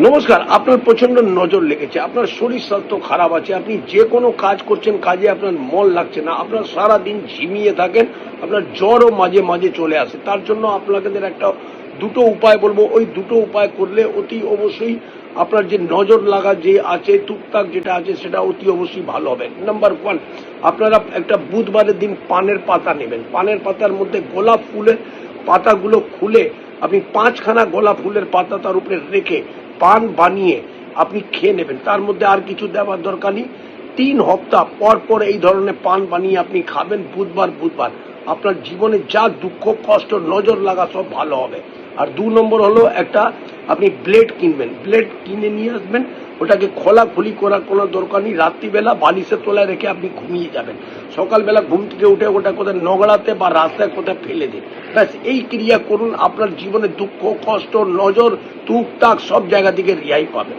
নমস্কার, আপনার প্রচণ্ড নজর লেগেছে, আপনার শরীর স্বাস্থ্য খারাপ আছে, আপনি যে কোনো কাজ করছেন, কাজে আপনার মন লাগছে না, আপনার সারা দিন ঝিমিয়ে থাকেন, আপনার জ্বরও মাঝে মাঝে চলে আসে, তার জন্য আপনাদের একটা দুটো উপায় বলব, ওই দুটো উপায় করলে অতি অবশ্যই আপনার যে নজর লাগা যে আছে, টুকটাক যেটা আছে, সেটা অতি অবশ্যই ভালো হবে। নাম্বার ওয়ান আপনারা একটা বুধবারের দিন পানের পাতা নেবেন, পানের পাতার মধ্যে গোলাপ ফুলের পাতাগুলো খুলে, আপনি পাঁচখানা গোলাপ ফুলের পাতা তার উপরে রেখে পান বানিয়ে আপনি খেয়ে নেবেন। তার মধ্যে আর কিছু দেওয়ার দরকার নেই। তিন হপ্তাহ পর পর এই ধরনের পান বানিয়ে আপনি খাবেন বুধবার বুধবার। আপনার জীবনে যা দুঃখ, কষ্ট, নজর লাগা সব ভালো হবে। আর দু নম্বর হলো একটা আপনি ব্লেড কিনবেন। ব্লেড কিনে নিয়ে আসবেন, ওটাকে খোলাখুলি করার কোনো দরকার নেই। রাত্রিবেলা বালিশের তোলায় রেখে আপনি ঘুমিয়ে যাবেন। সকালবেলা ঘুম থেকে উঠে ওটা কোথায় নগড়াতে বা রাস্তায় কোথায় ফেলে দিন। ব্যাস, এই ক্রিয়া করুন, আপনার জীবনে দুঃখ, কষ্ট, নজর, টুকটাক সব জায়গা থেকে রেহাই পাবেন।